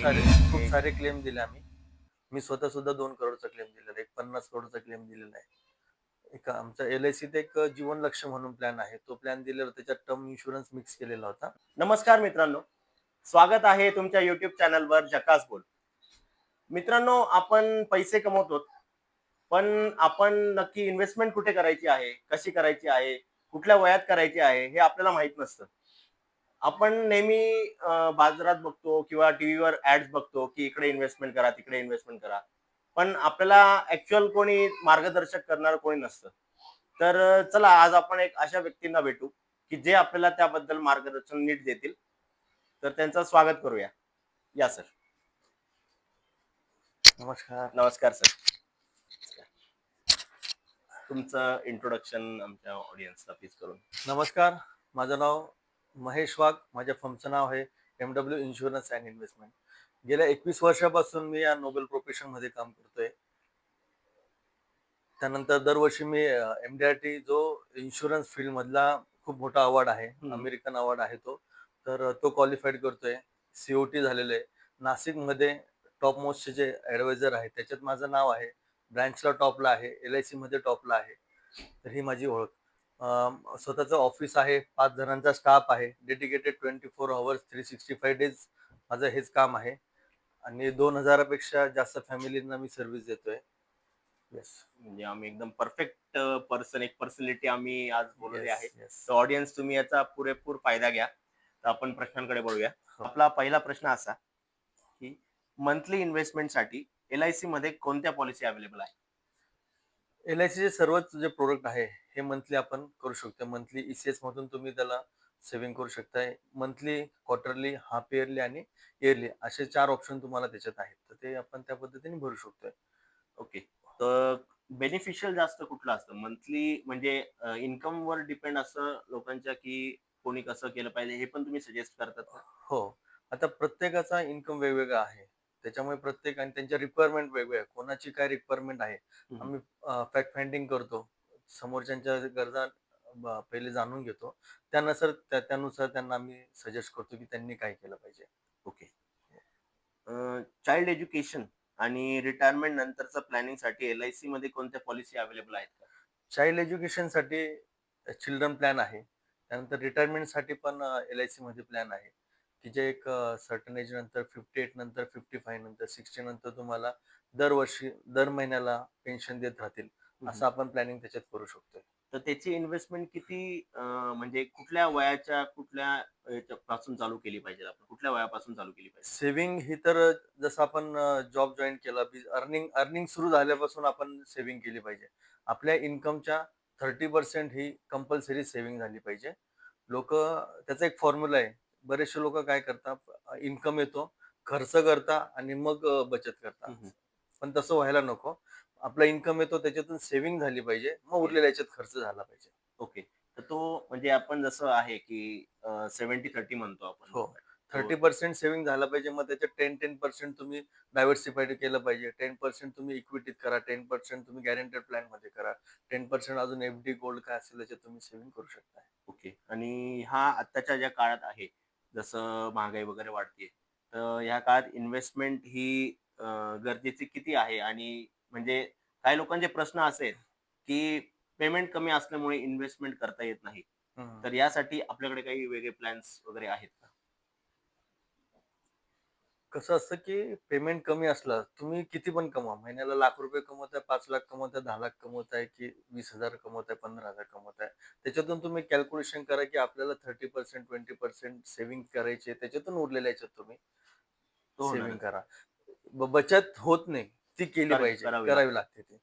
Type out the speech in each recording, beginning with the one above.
सारे खूप सारे क्लेम दिले आम्ही. मी स्वतः सुद्धा दोन करोडचा क्लेम दिलेला आहे. एक पन्नास करोडचा क्लेम दिलेला आहे. एक आमचा एल आय सीत एक जीवन लक्ष म्हणून प्लॅन आहे. तो प्लॅन दिलेला त्याच्यात टर्म इन्शुरन्स मिक्स केलेला होता. नमस्कार मित्रांनो. स्वागत आहे तुमच्या युट्यूब चॅनलवर जकास बोल. मित्रांनो आपण पैसे कमवतो पण आपण नक्की इन्व्हेस्टमेंट कुठे करायची आहे कशी करायची आहे कुठल्या वयात करायची आहे हे आपल्याला माहीत नसतं. आपण नेहमी बाजारात बघतो किंवा टीव्हीवर ऍड्स बघतो की इकडे इन्व्हेस्टमेंट करा तिकडे इन्व्हेस्टमेंट करा. पण आपल्याला ऍक्च्युअल कोणी मार्गदर्शक करणार कोणी नसतं. तर चला आज आपण एक अशा व्यक्तींना भेटू की जे आपल्याला त्याबद्दल मार्गदर्शन नीट देतील. तर त्यांचं स्वागत करूया. या सर. नमस्कार. नमस्कार सर. तुमचं इंट्रोडक्शन आमच्या ऑडियन्सला प्लीज करून. नमस्कार. माझं नाव महेश वाघ माझ्या फर्मचं नाव आहे M W insurance and investment गेल्या एकवीस वर्षापासून मी या नोबेल प्रोफेशनमध्ये काम करतोय. त्यानंतर दरवर्षी मी एम डी आर टी जो इन्शुरन्स फील्ड मधला खूप मोठा अवॉर्ड आहे. अमेरिकन अवॉर्ड आहे तो तर तो क्वालिफाईड करतोय. सीओटी झालेलं आहे. नाशिकमध्ये टॉप मोस्ट जे ऍडवायझर आहे त्याच्यात माझं नाव आहे. ब्रँचला टॉपला आहे. एल आय सी मध्ये टॉपला आहे. तर ही माझी ओळख. स्वतःचं ऑफिस आहे पाच जणांचा स्टाफ आहे dedicated twenty four hours three sixty five days माझं हेच काम आहे. आणि दोन हजारापेक्षा जास्त फॅमिलींना मी सर्व्हिस देतोय. येस म्हणजे आम्ही एकदम परफेक्ट पर्सन एक पर्सनॅलिटी आम्ही आज बोलले आहे. तर ऑडियन्स तुम्ही याचा पुरेपूर फायदा घ्या. तर आपण प्रश्नांकडे बघूया हो. आपला पहिला प्रश्न असा की मंथली इन्व्हेस्टमेंटसाठी एल आय सी मध्ये कोणत्या पॉलिसी अवेलेबल आहे? एल आय चे सर्वच जे प्रोडक्ट आहे हे मंथली आपण करू शकतो. मंथली ईसीएस मधून तुम्ही त्याला सेव्हिंग करू शकताय. मंथली क्वार्टरली हाफ इयरली आणि इयरली असे चार ऑप्शन तुम्हाला त्याच्यात आहेत. तर ते आपण त्या पद्धतीने भरू शकतोय. ओके तर बेनिफिशियल जास्त कुठलं असतं? मंथली म्हणजे इन्कम वर डिपेंड असतं लोकांच्या की कोणी कसं केलं पाहिजे हे पण तुम्ही सजेस्ट करतात हो. आता प्रत्येकाचा इन्कम वेगवेगळा आहे. त्याच्यामुळे प्रत्येक आणि त्यांच्या रिक्वायरमेंट वेगवेगळ्या कोणाची काय रिक्वायरमेंट आहे. आम्ही फॅक्ट फाइंडिंग करतो. समोरच्यांच्या गरजा पहिले जाणून घेतो. त्यानुसार त्या- त्यानुसार त्यांना आम्ही सजेस्ट करतो की त्यांनी काय केलं पाहिजे. ओके. चाइल्ड एज्युकेशन आणि रिटायरमेंट नंतरचं प्लॅनिंगसाठी एल आय सी मध्ये कोणत्या पॉलिसी अवेलेबल आहेत का? चाइल्ड एज्युकेशनसाठी चिल्ड्रन प्लॅन आहे. त्यानंतर रिटायरमेंटसाठी पण एल आय सी मध्ये प्लॅन आहे. की जे एक सर्टन एज नंतर फिफ्टी एट नंतर फिफ्टी फाय नंतर सिक्स्टी नंतर तुम्हाला दरवर्षी दर महिन्याला पेन्शन देत राहतील. असं आपण प्लॅनिंग त्याच्यात करू शकतोय. तर त्याची इन्व्हेस्टमेंट किती म्हणजे कुठल्या वयाच्या कुठल्या पासून चालू केली पाहिजे आपण? कुठल्या वयापासून चालू केली पाहिजे? सेव्हिंग ही तर जसं आपण जॉब जॉईन केला अर्निंग अर्निंग सुरू झाल्यापासून आपण सेव्हिंग केली पाहिजे. आपल्या इन्कमच्या थर्टी पर्सेंट ही कंपल्सरी सेव्हिंग झाली पाहिजे. लोक त्याचा एक फॉर्म्युला आहे. बरेचसे लोक काय करतात इन्कम येतो खर्च करता आणि मग बचत करता. पण तसं व्हायला नको. आपला इन्कम येतो त्याच्यातून सेव्हिंग झाली पाहिजे मग उरलेल्या याच्यात खर्च झाला पाहिजे. ओके. तर तो म्हणजे आपण जसं आहे की सेव्हन्टी थर्टी म्हणतो आपण. हो. थर्टी पर्सेंट सेव्हिंग झाला पाहिजे मग त्याच्यात टेन टेन पर्सेंट तुम्ही डायव्हर्सिफाईड केलं पाहिजे. टेन पर्सेंट तुम्ही इक्विटीत करा टेन पर्सेंट तुम्ही गॅरंटेड प्लॅनमध्ये करा. टेन पर्सेंट अजून एफ डी गोल्ड काय असेल त्याच्यात तुम्ही सेव्हिंग करू शकता ओके. आणि हा आत्ताच्या ज्या काळात आहे जसं महागाई वगैरे वाढते तर ह्या काळात इन्व्हेस्टमेंट ही गरजेची किती आहे? आणि म्हणजे काही लोकांचे प्रश्न असे आहेत की पेमेंट कमी असल्यामुळे इन्व्हेस्टमेंट करता येत नाही. तर यासाठी आपल्याकडे काही वेगळे प्लॅन्स वगैरे आहेत का? कसं असतं की पेमेंट कमी असलं तुम्ही किती पण कमवा. महिन्याला लाख रुपये कमवताय पाच लाख कमवताय दहा लाख कमवताय की वीस हजार कमवताय पंधरा हजार कमवताय. त्याच्यातून तुम्ही कॅल्क्युलेशन करा की आपल्याला thirty percent twenty percent saving करायची. त्याच्यातून उरलेल्या याच्यात तुम्ही सेव्हिंग करा. ब- बचत होत नाही ती केली पाहिजे करावी लागते. ती.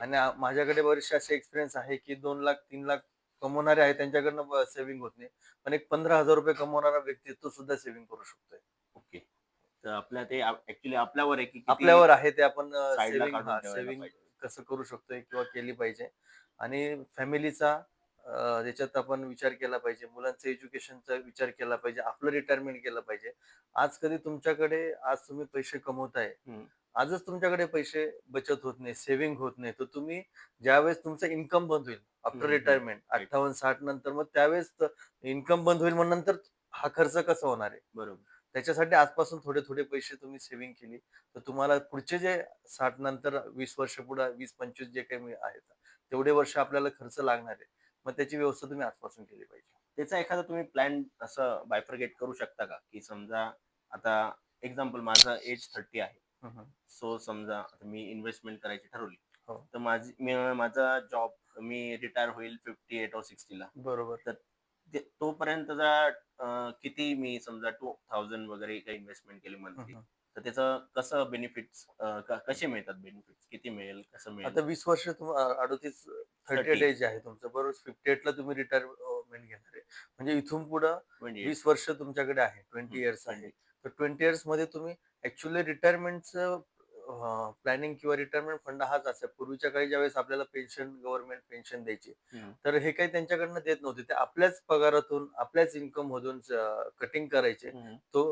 आणि माझ्याकडे बरेचसे असे एक्सपिरियन्स आहे की दोन लाख तीन लाख कमवणारे आहे त्यांच्याकडनं सेव्हिंग होत नाही. पण एक पंधरा हजार रुपये कमवणारा व्यक्ती तो सुद्धा सेव्हिंग करू शकतोय. ओके. तर आपल्या ते ऍक्च्युली आपल्यावर आहे की किती आपल्यावर आहे ते आपण side ला सेव्हिंग काढून ठेवायला सेव्हिंग पाहिजे. कसं करू शकतोय किंवा केली पाहिजे आणि फॅमिलीचा त्याच्यात आपण विचार केला पाहिजे मुलांचं एज्युकेशनचा विचार केला पाहिजे आपलं रिटायरमेंट केलं पाहिजे आज कधी तुमच्याकडे आज तुम्ही पैसे कमवताय हम्म. आजच तुमच्याकडे पैसे बचत होत नाही सेव्हिंग होत नाही तर तुम्ही ज्यावेळेस तुमचं इन्कम बंद होईल आफ्टर हम्म, रिटायरमेंट. अठ्ठावन्न साठ नंतर मग त्यावेळेस इन्कम बंद होईल मग नंतर हा खर्च कसा होणार आहे बरोबर त्याच्यासाठी आजपासून थोडे थोडे पैसे तुम्ही सेव्हिंग केली. तर तुम्हाला पुढचे जे साठ नंतर वीस वर्ष पुढे वीस पंचवीस जे काही आहेत तेवढे वर्ष आपल्याला खर्च लागणार आहे. मग त्याची व्यवस्था तुम्ही आजपासून केली पाहिजे. त्याचा एखादा तुम्ही प्लॅन असं बायफरगेट करू शकता का? की समजा आता एक्झाम्पल माझं एज थर्टी आहे. सो समजा मी इन्व्हेस्टमेंट करायची ठरवली. हो. तर माझी माझा जॉब मी रिटायर होईल फिफ्टी एट ऑर सिक्स्टीला बरोबर. तोपर्यंतचा किती मी समजा टू थाउजंड वगैरे काही इन्व्हेस्टमेंट केली मंथली. तर त्याचं कसं बेनिफिट्स कसे मिळतात बेनिफिट्स किती मिळेल? कसं आता मिळेल वीस वर्ष अडोतीस थर्टी एट 30. एज आहे तुमचं बरोबर? फिफ्टी एट ला तुम्ही रिटायरमेंट घेणार आहे. म्हणजे इथून पुढं वीस वर्ष तुमच्याकडे आहे ट्वेंटी इयर्स आहे. तर ट्वेंटी इयर्समध्ये तुम्ही ऍक्च्युअली रिटायरमेंटचं प्लॅनिंग किंवा रिटायरमेंट फंड हाच असेल. पूर्वीच्या काही ज्यावेळेस आपल्याला पेन्शन गव्हर्नमेंट पेन्शन द्यायची. तर हे काही त्यांच्याकडनं देत नव्हते. ते आपल्याच पगारातून आपल्याच इन्कम मधून कटिंग करायचे. तो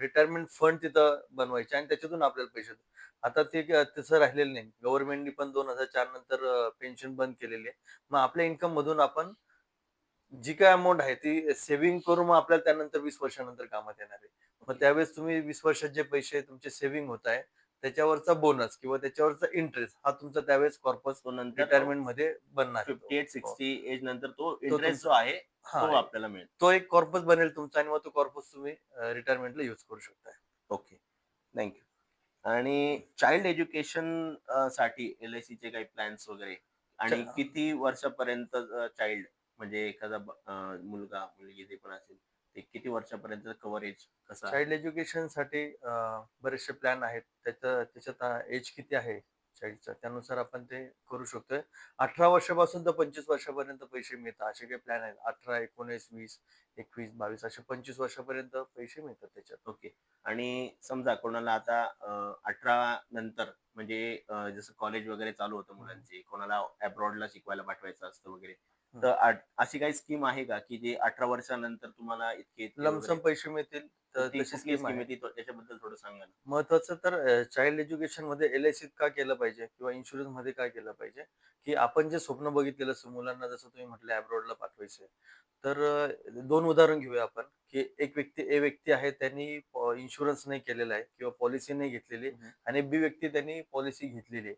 रिटायरमेंट फंड तिथं बनवायचे आणि त्याच्यातून आपल्याला पैसे. आता ते तसं राहिलेलं नाही. गव्हर्नमेंटनी पण दोन हजार चार नंतर पेन्शन बंद केलेली. आहे मग आपल्या इन्कम मधून आपण जी काय अमाऊंट आहे ती सेव्हिंग करून मग आपल्याला त्यानंतर वीस वर्षानंतर कामात येणार आहे. मग त्यावेळेस तुम्ही वीस वर्षात जे पैसे तुमचे सेव्हिंग होत आहे त्याच्यावरचा बोनस किंवा त्याच्यावरचा इंटरेस्ट हा तुमचा त्यावेळेस कॉर्पस रिटायरमेंटमध्ये बनणार. फिफ्टी एट सिक्स्टी एज नंतर तो इंटरेस्ट जो आहे तो आपल्याला मिळेल. तो एक कॉर्पस बनेल तुमचा आणि मग तो कॉर्पस तुम्ही रिटायरमेंटला युज करू शकता. ओके थँक्यू आणि चाइल्ड एज्युकेशनसाठी एल आय चे काही प्लॅन्स वगैरे आणि किती वर्षापर्यंत चाइल्ड म्हणजे एखादा मुलगा मुलगी जे पण असेल ते किती वर्षापर्यंत कव्हरेज कसं आहे? चाइल्ड एज्युकेशनसाठी अं, बरेचसे प्लॅन आहेत. त्याचं त्याच्यात एज किती आहे चाइल्डचं त्यानुसार आपण ते करू शकतोय. अठरा वर्षापासून तर पंचवीस वर्षापर्यंत पैसे मिळतात. असे काही प्लॅन आहेत. अठरा एकोणीस वीस एकवीस बावीस असे पंचवीस वर्षापर्यंत पैसे मिळतात त्याच्यात. ओके. आणि समजा कोणाला आता अठरा नंतर म्हणजे अं, जसं कॉलेज वगैरे चालू होतं मुलांचे कोणाला अब्रॉडला शिकवायला पाठवायचं असतं वगैरे तर आठ- अशी काही स्कीम आहे का की जे अठरा वर्षानंतर तुम्हाला इतके इतके लमसम वगैरे- पैसे मिळतील तर ती तशी कुठली स्कीम scheme आहे आहे. ती तो- त्याच्याबद्दल थोडं सांगा ना. महत्वाचं तर चाइल्ड एज्युकेशनमध्ये एल आय का केलं पाहिजे किंवा इन्शुरन्समध्ये काय केलं पाहिजे? की आपण जे स्वप्न बघितलेलं असतं मुलांना जसं तुम्ही म्हटलं अब्रॉडला पाठवायचंय तर अं, दोन उदाहरण घेऊया आपण की एक व्यक्ती ए व्यक्ती आहे त्यांनी इन्शुरन्स नाही केलेला आहे किंवा पॉलिसी नाही घेतलेली हम्म. आणि बी व्यक्ती त्यांनी पॉलिसी घेतलेली आहे.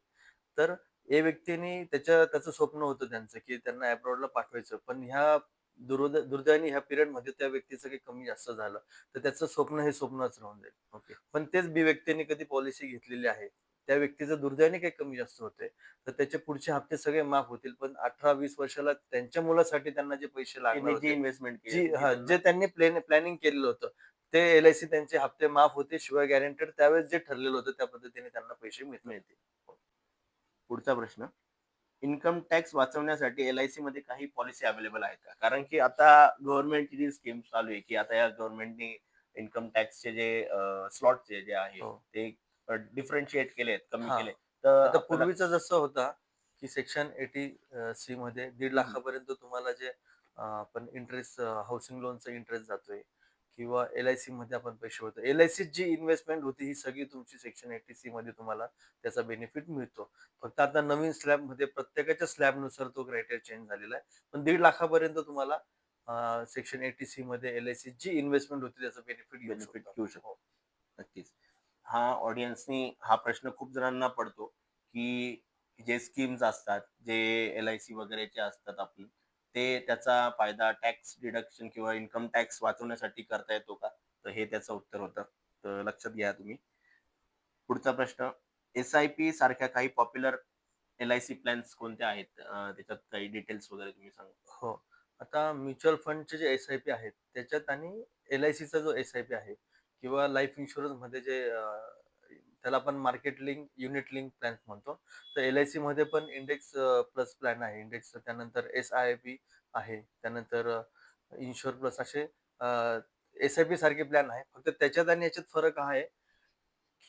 तर ए व्यक्तीने त्याच्या त्याचं स्वप्न होतं त्यांचं की त्यांना अब्रॉडला पाठवायचं. पण ह्या दुर्द दुर्दैवाने ह्या पिरियडमध्ये त्या व्यक्तीचं काही कमी जास्त झालं. तर त्याचं स्वप्न हे स्वप्नच राहून जाईल. ओके. पण तेच बी व्यक्तीने कधी पॉलिसी घेतलेली आहे. त्या व्यक्तीचं दुर्दैवाने काही कमी जास्त होते तर त्याचे पुढचे हप्ते सगळे माफ होतील. पण अठरा वीस वर्षाला त्यांच्या मुलासाठी त्यांना जे पैसे जी होते इन्व्हेस्टमेंट जी हा जे त्यांनी प्लॅन प्लॅनिंग केलेलं होतं ते एल आय सी त्यांचे हप्ते माफ होते. शिवाय गॅरंटेड त्यावेळेस जे ठरलेलं होतं त्या पद्धतीने त्यांना पैसे मिळतील. मिळते पुढचा प्रश्न इन्कम टॅक्स वाचवण्यासाठी एल आय सी मध्ये काही पॉलिसी अवेलेबल आहेत का कारण की आता गव्हर्नमेंटची जी स्कीम चालू आहे की आता या गव्हर्नमेंटने इन्कम टॅक्सचे जे स्लॉट जे आहे हो. ते डिफरन्शिएट केले आहेत कमी. केले तर पूर्वीचं जसं होता की सेक्शन एटी सी मध्ये दीड लाखापर्यंत तुम्हाला जे आपण इंटरेस्ट हाऊसिंग लोनचा इंटरेस्ट जातोय किंवा एल आय सी मध्ये आपण पैसे होतो एल आय सी जी इन्व्हेस्टमेंट होती ही सगळी तुमची सेक्शन एटी सी मध्ये तुम्हाला त्याचा बेनिफिट मिळतो. फक्त आता नवीन स्लॅबमध्ये प्रत्येकाच्या स्लॅबनुसार तो क्रायटेरिया चेंज झालेला आहे. पण दीड लाखापर्यंत तुम्हाला सेक्शन एटी सी मध्ये एल आय सी जी इन्व्हेस्टमेंट होती त्याचं बेनिफिट बेनिफिट घेऊ शकतो. नक्कीच. हा ऑडियन्सनी हा प्रश्न खूप जणांना पडतो की जे स्कीम्स असतात जे एल आय सी वगैरेचे असतात आपले ते त्याचा फायदा टॅक्स डिडक्शन किंवा इन्कम टॅक्स वाचवण्यासाठी करता येतो का? तर हे त्याचं उत्तर होतं. तर लक्षात घ्या तुम्ही. पुढचा प्रश्न एस आय पी सारख्या काही popular L I C plans कोणत्या आहेत? त्याच्यात काही डिटेल्स वगैरे तुम्ही सांगा. हो. आता म्युच्युअल फंडचे जे एस आय पी आहेत त्याच्यात आणि एल आय सीचा जो एस आय पी आहे किंवा लाईफ इन्शुरन्समध्ये जे त्याला आपण market link unit link plan म्हणतो. तर एल आय सी मध्ये पण इंडेक्स प्लस प्लॅन आहे. इंडेक्स त्यानंतर एस आय पी आहे. त्यानंतर इन्शुअर प्लस असे एस आय पी सारखे प्लॅन आहे. फक्त त्याच्यात आणि याच्यात फरक हा आहे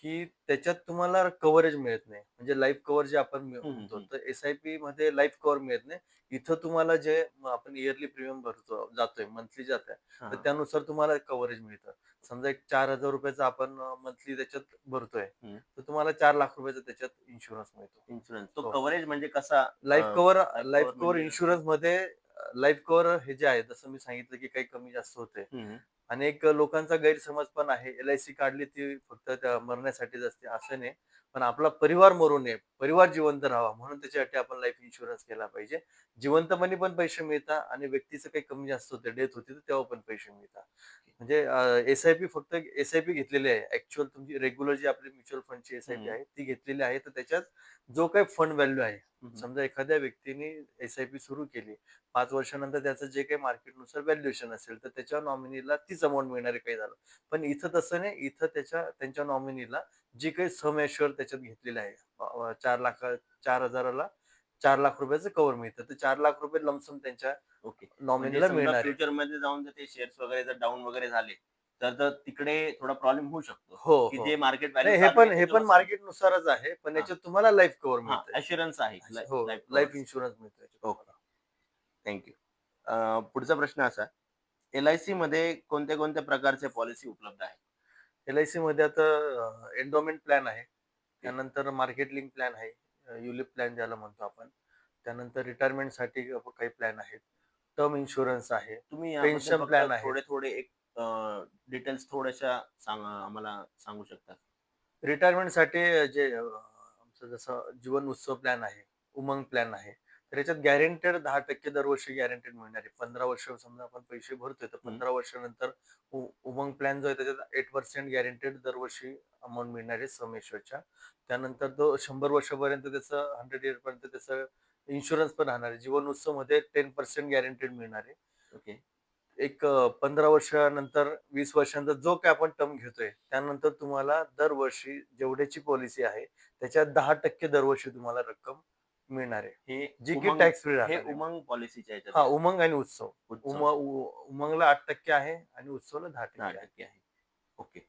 की त्याच्यात तुम्हाला कव्हरेज मिळत नाही. म्हणजे लाईफ कव्हर जे आपण म्हणतो. तर एस आय पी मध्ये लाईफ कव्हर मिळत नाही. इथं तुम्हाला जे आपण इयरली प्रीमियम भरतो जातोय मंथली जात आहे तर त्यानुसार तुम्हाला कव्हरेज मिळतं. समजा एक चार हजार रुपयाचा आपण मंथली त्याच्यात भरतोय. तर तुम्हाला चार लाख रुपयाचा त्याच्यात इन्शुरन्स मिळतो. इन्शुरन्स तो हो. कव्हरेज म्हणजे कसा लाईफ कव्हर लाईफ कव्हर इन्शुरन्समध्ये लाईफ कव्हर हे जे आहे जसं मी सांगितलं की काही कमी जास्त होते अनेक आणि एक लोकांचा गैरसमज पण आहे. एल आय सी काढली ती फक्त त्या मरण्यासाठीच असते असं नाही. पण आपला परिवार मरू नये परिवार जिवंत राहावा म्हणून त्याच्यासाठी आपण लाईफ इन्शुरन्स केला पाहिजे जिवंतपणी पण पैसे मिळतात आणि व्यक्तीचं काही कमी जास्त होते डेथ होती तर तेव्हा पण पैसे मिळतात म्हणजे एस आय पी फक्त एस आय पी घेतलेली आहे ऍक्च्युअल तुमची रेग्युलर जी आपली म्युच्युअल फंडची एस आय पी. आहे ती घेतलेली आहे तर त्याच्यात जो काही फंड व्हॅल्यू आहे. समजा एखाद्या व्यक्तीने एस आय पी सुरू केली पाच वर्षानंतर त्याचं जे काही मार्केटनुसार व्हॅल्युएशन असेल तर त्याच्या नॉमिनीला तीच अमाऊंट मिळणार काही झालं पण इथं तसं नाही इथं त्याच्या त्यांच्या नॉमिनीला जी काही सम एश्युअर त्याच्यात घेतलेलं आहे. चार लाख चार हजाराला चार लाख रुपयाचं कव्हर मिळतं. तर चार लाख रुपये लमसम त्यांच्या ओके. नॉमिनीला मिळणार आहे. फ्युचरमध्ये जाऊन जर ते शेअर्स वगैरे जर डाऊन वगैरे झाले तर तिकडे थोडा प्रॉब्लेम होऊ शकतो. हो हो. जे मार्केट हे पण हे पण मार्केट नुसारच आहे पण. याच्यात तुम्हाला लाईफ कव्हर मिळतं अश्युरन्स आहे. लाईफ इन्शुरन्स मिळतो ओके. थँक्यू पुढचा प्रश्न असा. एल आय सी मध्ये कोणत्या कोणत्या प्रकारचे पॉलिसी उपलब्ध आहे एल आय सी मध्ये आता एन्डोमेंट प्लॅन आहे. त्यानंतर मार्केट लिंक प्लॅन आहे. युलिप प्लॅन ज्याला म्हणतो आपण. त्यानंतर रिटायरमेंटसाठी काही प्लॅन आहेत. टर्म इन्शुरन्स आहे. तुम्ही plan फक्त आहे. थोडे थोडे एक डिटेल्स थोड्याशा सांगा आम्हाला सांगू शकता? रिटायरमेंटसाठी जे आमचं जसं जीवन उत्सव प्लॅन आहे उमंग प्लॅन आहे. तर याच्यात गॅरेंटेड दहा टक्के दरवर्षी गॅरेंटेड मिळणार आहे. पंधरा वर्ष समजा आपण पैसे भरतोय तर पंधरा वर्षानंतर उ- उमंग प्लॅन जो आहे त्याच्यात एट पर्सेंट गॅरेंटेड दरवर्षी अमाऊंट मिळणार आहे समेश्वरच्या. त्यानंतर तो शंभर वर्षापर्यंत त्याचं हंड्रेड इयर पर्यंत त्याचं इन्शुरन्स पण राहणार आहे. जीवन उत्सवमध्ये टेन पर्सेंट गॅरेंटेड मिळणार आहे. ओके. एक पंधरा वर्षानंतर वीस वर्षानंतर जो काय आपण टर्म घेतोय त्यानंतर तुम्हाला दरवर्षी जेवढ्याची पॉलिसी आहे त्याच्यात दहा टक्के दरवर्षी तुम्हाला रक्कम मिळणार आहे. हे जी की टॅक्स फ्री हे राहणार उमंग पॉलिसीच्या हा उमंग आणि उत्सव. उत्सव. उम उ- उमंगला आठ टक्के आहे आणि उत्सवला दहा टक्के दहा आहे. टक्के आहे. ओके.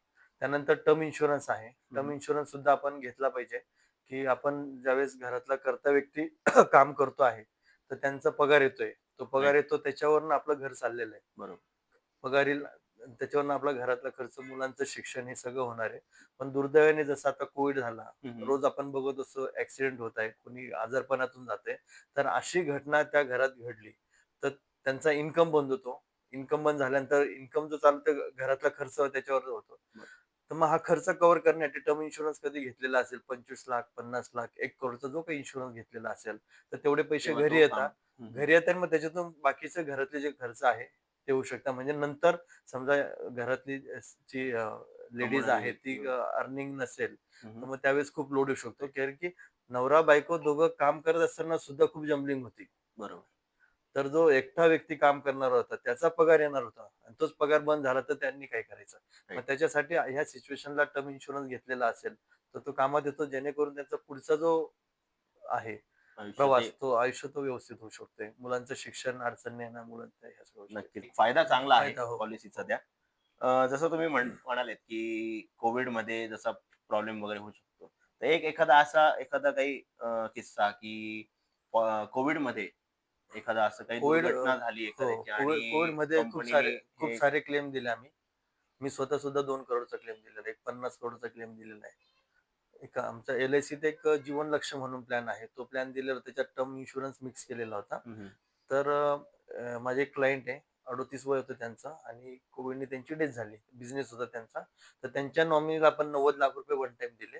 त्यानंतर टर्म इन्शुरन्स आहे. Term hmm. इन्शुरन्स सुद्धा आपण घेतला पाहिजे की आपण ज्यावेळेस घरातला कर्ता व्यक्ती काम करतो आहे तर त्यांचा पगार येतोय. तो पगार येतो त्याच्यावरनं आपलं घर चाललेलं आहे. बरोबर. पगारी त्याच्यावरनं आपला घरातला खर्च मुलांचं शिक्षण हे सगळं होणार आहे पण दुर्दैवाने जसं आता कोविड झाला. रोज आपण बघत असतो ऍक्सिडेंट होत आहे कोणी आजारपणातून जाते तर अशी घटना त्या घरात घडली तर त्यांचा इन्कम बंद होतो इन्कम बंद झाल्यानंतर इन्कम जो चालतो घरातला खर्च त्याच्यावर होतो. तर मग हा खर्च कव्हर करण्यासाठी टर्म इन्शुरन्स कधी घेतलेला असेल पंचवीस लाख पन्नास लाख एक करोडचा जो काही इन्शुरन्स घेतलेला असेल तर तेवढे पैसे घरी येतात. घरी येतात मग त्याच्यातून बाकीचे घरातले जे खर्च आहे ते होऊ शकतात म्हणजे नंतर समजा घरातली जी लेडीज आहे ती अर्निंग नसेल तर. मग त्यावेळेस खूप लोड येऊ शकतो. कारण की नवरा बायको दोघं काम करत असताना सुद्धा खूप जम्बलिंग होती. बरोबर. तर जो एकटा व्यक्ती काम करणार होता त्याचा पगार येणार होता आणि तोच पगार बंद झाला तर त्यांनी काय करायचं? मग. त्याच्यासाठी ह्या सिच्युएशनला टर्म इन्शुरन्स घेतलेला असेल तर तो कामात येतो जेणेकरून त्यांचा पुढचा जो आहे प्रवास हे तो आयुष्य तो व्यवस्थित होऊ शकतोय. मुलांचं शिक्षण अडचण नाही येणार मुलांचं. नक्कीच. फायदा चांगला आहे फायदा हो. पॉलिसीचा त्या. जसं तुम्ही म्हण- म्हणालेत की कोविडमध्ये जसा प्रॉब्लेम वगैरे होऊ शकतो. तर एक एखादा असा एखादा काही किस्सा की कोविडमध्ये एखादा असं काही कोविड, दुर्घटना झाली हो. कोविडमध्ये खूप सारे ने खूप हे- सारे क्लेम दिले आम्ही. मी स्वतः सुद्धा दोन करोडचा क्लेम दिलेला आहे. एक पन्नास करोडचा क्लेम दिलेला आहे. एक आमचा एल आय सीत एक जीवन लक्ष म्हणून प्लॅन आहे. तो प्लॅन दिलेला त्याच्यात टर्म इन्शुरन्स मिक्स केलेला होता. तर माझे एक क्लायंट आहे. अडोतीस वय होतं त्यांचं आणि कोविडने त्यांची डेथ झाली. बिझनेस होता त्यांचा. तर त्यांच्या नॉमिनीला आपण नव्वद लाख रुपये वन टाइम दिले.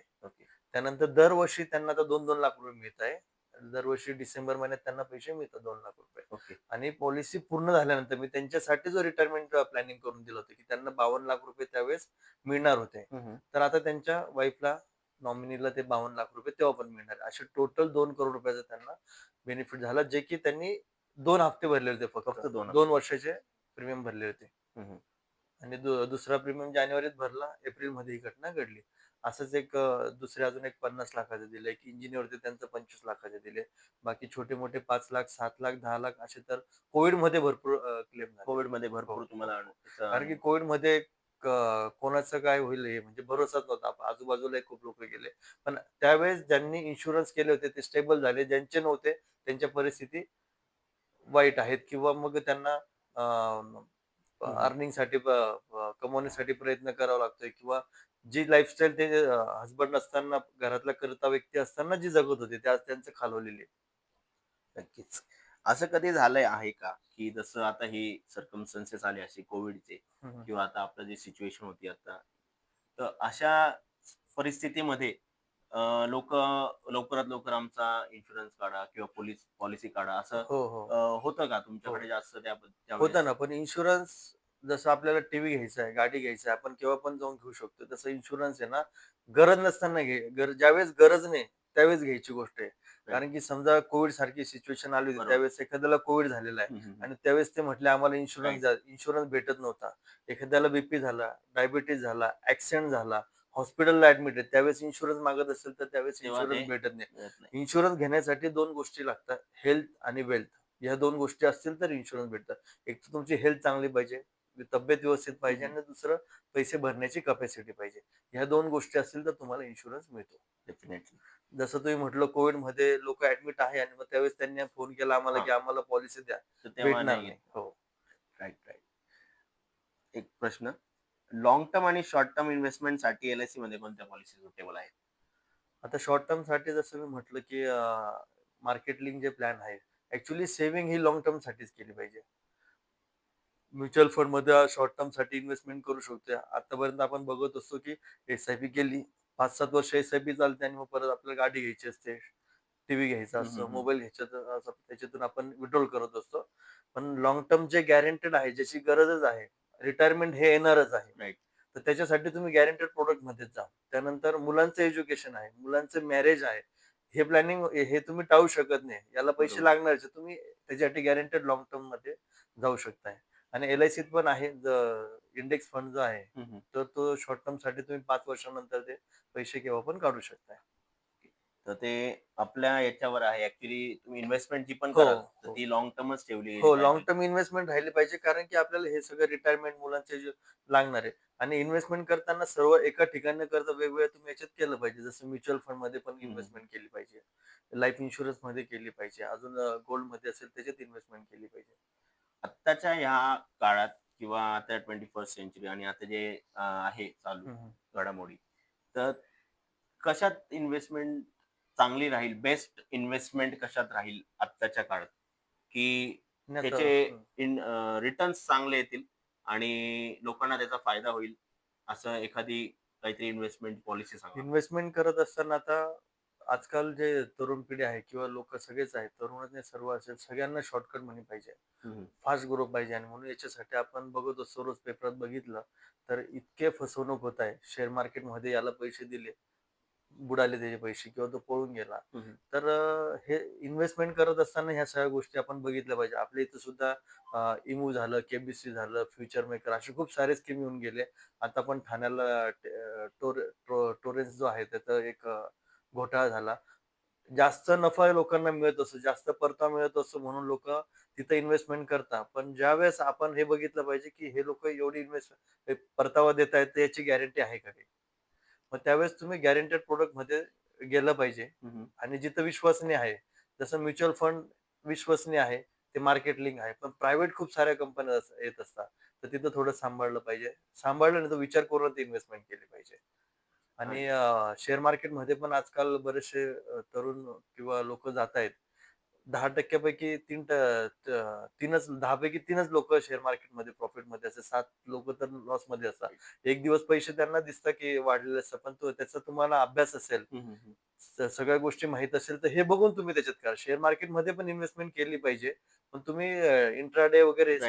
त्यानंतर दरवर्षी त्यांना आता दोन दोन लाख रुपये मिळत आहे. दरवर्षी डिसेंबर महिन्यात त्यांना पैसे मिळतात दोन लाख रुपये. आणि पॉलिसी पूर्ण झाल्यानंतर मी त्यांच्यासाठी जो रिटायरमेंट प्लॅनिंग करून दिलं होतं की त्यांना बावन्न लाख रुपये त्यावेळेस मिळणार होते. तर आता त्यांच्या वाईफला नॉमिनीला ते बावन्न लाख रुपये तेव्हा पण मिळणार असे टोटल दोन करोड रुपयाचा त्यांना बेनिफिट झाला जे की त्यांनी दोन हप्ते भरले होते फक्त दोन. दोन वर्षाचे प्रीमियम भरले होते. आणि दुसरा प्रीमियम जानेवारीत भरला एप्रिलमध्ये ही घटना घडली असंच एक दुसरे अजून एक पन्नास लाखाचे दिले एक इंजिनियर होते त्यांचं पंचवीस लाखाचे दिले बाकी छोटे मोठे पाच लाख सात लाख दहा लाख असे तर कोविडमध्ये भरपूर क्लेम झाले कोविडमध्ये भरपूर हो. तुम्हाला कारण की कोविडमध्ये क- कोणाचं काय होईल हे म्हणजे भरोसाच नव्हता आजूबाजूला खूप लोक गेले पण त्यावेळेस ज्यांनी इन्शुरन्स केले होते ते स्टेबल झाले ज्यांचे नव्हते त्यांच्या परिस्थिती वाईट आहेत किंवा मग त्यांना. अर्निंगसाठी कमवण्यासाठी प्रयत्न करावा लागतोय किंवा जी लाईफस्टाईल ते हसबंड असताना घरातला करता व्यक्ती असताना जी जगत होते त्या त्यांचं खालवलेली. नक्कीच असं कधी झालंय आहे का? की जसं आता ही सर्कमस्टन्सेस आले असे कोविडचे. किंवा आता आपलं जी सिच्युएशन होती आता तर अशा परिस्थितीमध्ये लोक लवकरात लवकर आमचा इन्शुरन्स काढा किंवा पोलीस पॉलिसी काढा असं हो हो. होतं का तुमच्याकडे जास्त त्या? होतं ना पण इन्शुरन्स जसं आपल्याला टीव्ही घ्यायचा आहे गाडी घ्यायची आहे आपण केव्हा पण जाऊन घेऊ शकतो. तसं इन्शुरन्स आहे ना गरज नसताना घे ज्यावेळेस गरज नाही त्यावेळेस घ्यायची गोष्ट आहे. कारण की समजा कोविड सारखी सिच्युएशन आली होती. त्यावेळेस एखाद्याला कोविड झालेला आहे. आणि त्यावेळेस ते म्हटले आम्हाला इन्शुरन्स इन्शुरन्स भेटत नव्हता एखाद्याला बीपी झाला डायबिटीज झाला ऍक्सिडेंट झाला हॉस्पिटलला ऍडमिट आहे त्यावेळेस इन्शुरन्स मागत असेल तर त्यावेळेस इन्शुरन्स भेटत नाही. इन्शुरन्स घेण्यासाठी दोन गोष्टी लागतात हेल्थ आणि वेल्थ या दोन गोष्टी असतील तर इन्शुरन्स भेटतात एक तर तुमची हेल्थ चांगली पाहिजे तब्येत व्यवस्थित पाहिजे. आणि दुसरं पैसे भरण्याची कपॅसिटी पाहिजे ह्या दोन गोष्टी असतील तर तुम्हाला इन्शुरन्स मिळतो Definitely. जसं तुम्ही म्हटलं कोविडमध्ये लोक ऍडमिट आहे आणि मग त्यावेळेस त्यांनी फोन केला आम्हाला. की आम्हाला पॉलिसी द्या. तर तेव्हा भेटणार नाही नाही. हो. राईट राईट एक प्रश्न. लॉंग टर्म आणि शॉर्ट टर्म इन्व्हेस्टमेंटसाठी एलमध्ये कोणत्या पॉलिसी सुटेबल आहेत? आता शॉर्ट टर्मसाठी जसं मी म्हटलं की मार्केट लिंक जे प्लॅन आहे ऍक्च्युली सेव्हिंग ही लॉंग टर्म साठीच केली पाहिजे. म्युच्युअल फंडमध्ये शॉर्ट टर्मसाठी इन्व्हेस्टमेंट करू शकतो आतापर्यंत आपण बघत असतो की एस आय पी केली पाच सात वर्ष एस आय पी चालते आणि मग परत आपल्याला गाडी घ्यायची असते. टीव्ही घ्यायचा असतो. मोबाईल घ्यायचा त्याच्यातून आपण विड्रॉल करत असतो. पण लॉंग टर्म जे गॅरंटेड आहे ज्याची गरजच आहे रिटायरमेंट हे येणारच आहे. तर त्याच्यासाठी तुम्ही गॅरंटेड प्रोडक्टमध्ये जा. त्यानंतर मुलांचं एज्युकेशन आहे मुलांचं मॅरेज आहे. हे प्लॅनिंग हे तुम्ही टाळू शकत नाही. याला पैसे आहे. तुम्ही त्याच्यासाठी गॅरंटेड लॉंग टर्ममध्ये जाऊ शकताय. आणि एल आय सीत पण आहे इंडेक्स फंड जो आहे. तर तो शॉर्ट टर्मसाठी तुम्ही पाच वर्षानंतर ते पैसे केव्हा पण काढू शकताय तर ते आपल्या याच्यावर आहे ऍक्च्युली तुम्ही इन्व्हेस्टमेंट जी पण हो, कराल तर हो. ती लॉंग टर्मच ठेवली हो. लॉंग टर्म इन्व्हेस्टमेंट राहिली पाहिजे कारण की आपल्याला हे सगळं रिटायरमेंट मुलांचे जे लागणार आहे आणि इन्व्हेस्टमेंट करताना सर्व एका ठिकाणी करता वेगवेगळ्या तुम्ही याच्यात केलं पाहिजे जसं म्युच्युअल फंडमध्ये पण. इन्व्हेस्टमेंट केली पाहिजे लाईफ इन्शुरन्समध्ये केली पाहिजे अजून गोल्डमध्ये असेल त्याच्यात इन्व्हेस्टमेंट केली पाहिजे आत्ताच्या ह्या काळात किंवा आता ट्वेंटी फर्स्ट सेंचुरी आणि आता जे आहे चालू. घडामोडी. तर कशात इन्व्हेस्टमेंट चांगली राहील? बेस्ट इन्व्हेस्टमेंट कशात राहील आत्ताच्या काळात? की त्याचे रिटर्न्स चांगले येतील आणि लोकांना त्याचा फायदा होईल? असं एखादी काहीतरी इन्व्हेस्टमेंट पॉलिसी सांगा. इन्व्हेस्टमेंट करत असताना आता आजकाल जे तरुण पिढी आहे किंवा लोक सगळेच आहेत तरुणच नाही सर्व असेल सगळ्यांना शॉर्टकट मनी पाहिजे. फास्ट ग्रोथ पाहिजे आणि म्हणून याच्यासाठी आपण बघत रोज पेपरात बघितलं तर इतके फसवणूक होत आहे. शेअर मार्केटमध्ये याला पैसे दिले बुडाले त्याचे पैसे किंवा तो पळून गेला. तर हे इन्व्हेस्टमेंट करत असताना ह्या सगळ्या गोष्टी आपण बघितल्या पाहिजे. आपल्या इथं सुद्धा इमू झालं केबीसी झालं फ्युचर मेकर असे खूप सारे स्कीम येऊन गेले. आता पण ठाण्याला टोरेन्स जो आहे त्याचा एक घोटाळा झाला. जास्त नफा लोकांना मिळत असतो जास्त परतावा मिळत असतो म्हणून लोक तिथे इन्व्हेस्टमेंट करतात. पण ज्यावेळेस आपण हे बघितलं पाहिजे की हे लोक एवढी इन्व्हेस्ट परतावा देत आहेत याची गॅरंटी आहे का मग त्यावेळेस तुम्ही गॅरंटेड प्रोडक्टमध्ये गेलं पाहिजे. आणि जिथं विश्वसनीय आहे जसं म्युच्युअल फंड विश्वसनीय आहे ते मार्केट लिंक आहे. पण प्रायव्हेट खूप साऱ्या कंपन्या येत असतात. तर तिथं थोडं सांभाळलं पाहिजे. सांभाळलं नाही तर विचार करून इन्व्हेस्टमेंट केली पाहिजे. आणि शेअर मार्केटमध्ये पण आजकाल बरेचसे तरुण किंवा लोक जात आहेत. दहा टक्क्यापैकी तीन तीनच दहा पैकी तीनच लोक शेअर मार्केटमध्ये प्रॉफिटमध्ये असतात सात लोक तर लॉसमध्ये असतात. एक. दिवस पैसे त्यांना दिसतात की वाढलेले असतात पण तो त्याचा तुम्हाला अभ्यास असेल सगळ्या गोष्टी माहीत असेल तर हे बघून तुम्ही त्याच्यात करा. शेअर मार्केटमध्ये पण इन्व्हेस्टमेंट केली पाहिजे. पण तुम्ही इंट्राडे वगैरे हे.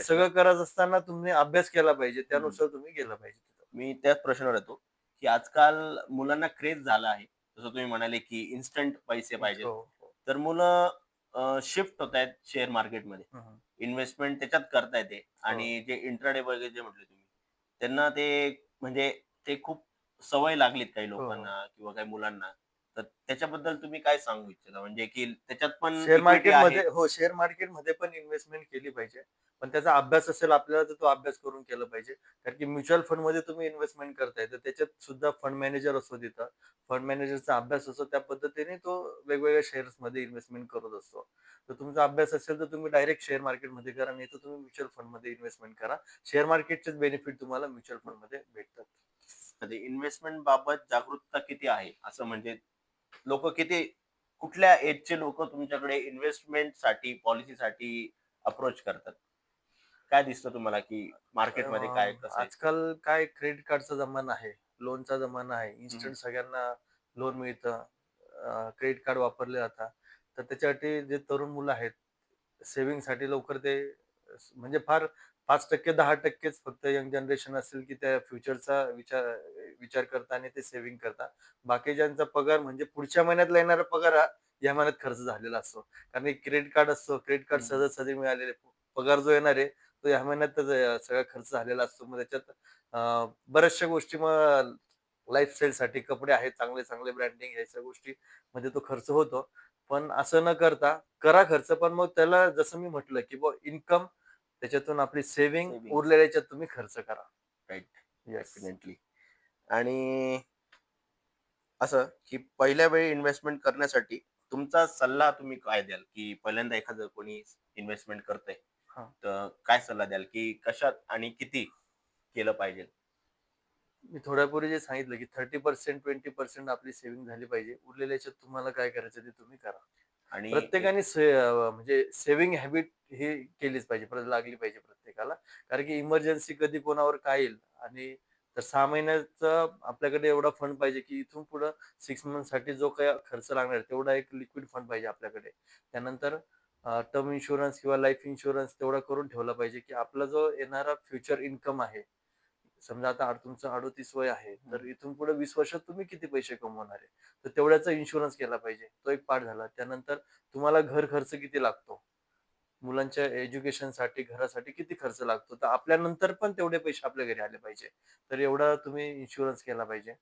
सगळं करत असताना हे तुम्ही अभ्यास केला पाहिजे. त्यानुसार तुम्ही गेला पाहिजे. मी त्याच प्रश्नावर येतो की आजकाल मुलांना क्रेज झाला आहे. जसं तुम्ही म्हणाले की इन्स्टंट पैसे पाहिजे हो, हो. तर मुलं शिफ्ट होत आहेत शेअर मार्केटमध्ये. इन्व्हेस्टमेंट त्याच्यात करता येते आणि जे इंट्राडे वगैरे जे म्हटले तुम्ही त्यांना ते म्हणजे ते खूप सवय लागलीत काही लोकांना किंवा काही मुलांना. तर त्याच्याबद्दल तुम्ही काय सांगू इच्छिता? म्हणजे की त्याच्यात पण शेअर मार्केट. मध्ये हो शेअर मार्केटमध्ये पण इन्व्हेस्टमेंट केली पाहिजे. पण त्याचा अभ्यास असेल आपल्याला तर तो अभ्यास करून केला पाहिजे. कारण की म्युच्युअल फंडमध्ये तुम्ही इन्व्हेस्टमेंट करताय तर त्याच्यात सुद्धा फंड मॅनेजर असतो तिथं फंड मॅनेजरचा अभ्यास असतो त्या पद्धतीने तो वेगवेगळ्या शेअर्समध्ये इन्व्हेस्टमेंट करत असतो. तर तुमचा अभ्यास असेल तर तुम्ही डायरेक्ट शेअर मार्केटमध्ये करा नाही तर तुम्ही म्युच्युअल फंडमध्ये इन्व्हेस्टमेंट करा. शेअर मार्केटचेच बेनिफिट तुम्हाला म्युच्युअल फंडमध्ये भेटतात. इन्व्हेस्टमेंट बाबत जागरूकता किती आहे? असं म्हणजे लोक किती कुठल्या एजचे लोक तुमच्याकडे इन्व्हेस्टमेंटसाठी पॉलिसीसाठी अप्रोच करतात काय दिसतं तुम्हाला की मार्केटमध्ये काय कसं? आजकाल काय क्रेडिट कार्डचा जमाना आहे लोनचा जमाना आहे. इन्स्टंट सगळ्यांना लोन मिळतं क्रेडिट कार्ड वापरले जातात तर त्याच्यासाठी जे तरुण मुलं आहेत सेव्हिंगसाठी लवकर ते म्हणजे फार पाच टक्के दहा टक्केच फक्त यंग जनरेशन असेल की त्या फ्युचरचा विचार विचार करता आणि ते सेव्हिंग करता. बाकीच्यांचा पगार म्हणजे पुढच्या महिन्यातला येणारा पगार हा या महिन्यात खर्च झालेला असतो. कारण क्रेडिट कार्ड असतो क्रेडिट कार्ड. सहजासहजी मिळालेले. पगार जो येणार आहे तो या महिन्यातच सगळा खर्च झालेला असतो. मग त्याच्यात बऱ्याचशा गोष्टी मग लाईफस्टाईल साठी कपडे आहेत चांगले चांगले ब्रँडिंग ह्याच्या गोष्टी मध्ये तो खर्च होतो. पण असं न करता करा खर्च. पण मग त्याला जसं मी म्हटलं की इन्कम त्याच्यातून आपली सेव्हिंग Saving. उरलेल्या याच्यात तुम्ही खर्च करा. Yes definitely. आणि असं की पहिल्या वेळी इन्व्हेस्टमेंट करण्यासाठी तुमचा सल्ला तुम्ही काय द्याल? की पहिल्यांदा एखादं कोणी इन्व्हेस्टमेंट करतंय हा. तर काय सल्ला द्याल? की कशात आणि किती केलं पाहिजे? मी थोड्यापूर्वी जे सांगितलं की थर्टी पर्सेंट ट्वेंटी पर्सेंट आपली सेव्हिंग झाली पाहिजे. उरलेल्या याच्यात तुम्हाला काय करायचं ते तुम्ही करा. आणि प्रत्येकाने से- अं, म्हणजे सेव्हिंग हॅबिट ही केलीच पाहिजे परत लागली पाहिजे प्रत्येकाला. कारण की इमर्जन्सी कधी कोणावर काय येईल? आणि तर सहा महिन्याचा आपल्याकडे एवढा फंड पाहिजे की इथून पुढं सिक्स मंथसाठी जो काही खर्च लागणार आहे, तेवढा एक लिक्विड फंड पाहिजे आपल्याकडे. त्यानंतर टर्म इन्शुरन्स किंवा लाईफ इन्शुरन्स तेवढा करून ठेवला पाहिजे की आपला जो येणारा फ्युचर इन्कम आहे समजा आता आड- तुमचं अडोतीस वय आहे तर इथून पुढे वीस वर्षात तुम्ही किती पैसे कमवणार आहे? तर तेवढ्याचा इन्शुरन्स केला पाहिजे. तो एक पार्ट झाला. त्यानंतर तुम्हाला घर खर्च किती लागतो? मुलांच्या एज्युकेशनसाठी घरासाठी किती खर्च लागतो? तर आपल्यानंतर पण तेवढे पैसे आपल्या घरी आले पाहिजे. तर एवढा तुम्ही इन्शुरन्स केला पाहिजे.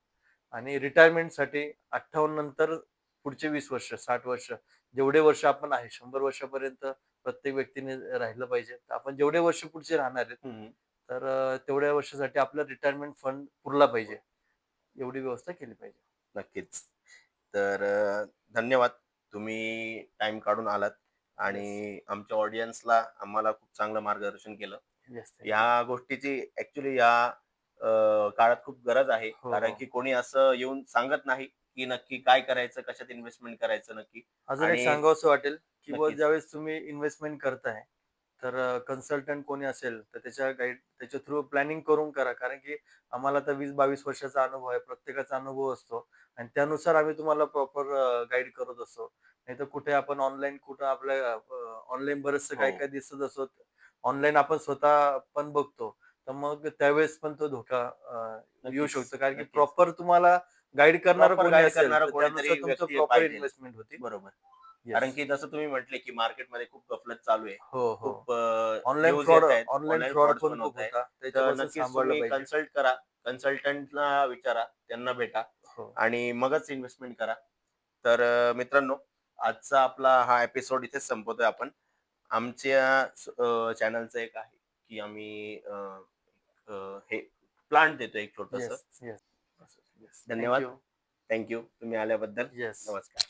आणि रिटायरमेंटसाठी अठ्ठावन्न नंतर पुढचे वीस वर्ष साठ वर्ष जेवढे वर्ष आपण आहे शंभर वर्षापर्यंत प्रत्येक व्यक्तीने राहिलं पाहिजे. आपण जेवढे वर्ष पुढचे राहणार आहेत. तर तेवढ्या वर्षासाठी आपला रिटायरमेंट फंड पुरला पाहिजे. एवढी व्यवस्था केली पाहिजे. नक्कीच. तर धन्यवाद. तुम्ही टाइम काढून आलात आणि आमच्या ऑडियन्सला आम्हाला खूप चांगलं मार्गदर्शन केलं. या गोष्टीची ऍक्च्युली या काळात खूप गरज आहे. हो, कारण हो. की कोणी असं येऊन सांगत नाही की नक्की काय करायचं कशात इन्व्हेस्टमेंट करायचं नक्की. अजून एक सांगावंसं वाटेल की. ज्यावेळेस तुम्ही इन्व्हेस्टमेंट करताय तर कन्सल्टंट कोणी असेल तर त्याच्या गाईड त्याच्या थ्रू प्लॅनिंग करून करा कारण की आम्हाला तर वीस बावीस वर्षाचा अनुभव आहे प्रत्येकाचा अनुभव असतो आणि त्यानुसार आम्ही तुम्हाला प्रॉपर गाईड करत असतो नाही तर कुठे आपण ऑनलाईन कुठं आपल्या ऑनलाईन बरंचसं काय. काय दिसत असतो ऑनलाईन आपण स्वतः पण बघतो तर मग त्यावेळेस पण तो धोका येऊ शकतो कारण की. प्रॉपर तुम्हाला गाईड करणार कोणी असेल तुमचं प्रॉपर. इन्व्हेस्टमेंट होती बरोबर. कारण की जसं तुम्ही म्हटले की मार्केटमध्ये खूप गफलत चालू आहे. हो हो. खूप ऑनलाईन फ्रॉड ऑनलाईन फ्रॉड पण होत आहे. नक्कीच पाहिजे. कन्सल्ट करा. कन्सल्टंटला विचारा. त्यांना भेटा. हो. आणि मगच इन्व्हेस्टमेंट करा. तर मित्रांनो आजचा आपला हा एपिसोड इथेच संपवतोय आपण. आमच्या चॅनलचं एक आहे की आम्ही हे प्लांट देतो एक छोटस. धन्यवाद. थँक्यू तुम्ही आल्याबद्दल नमस्कार.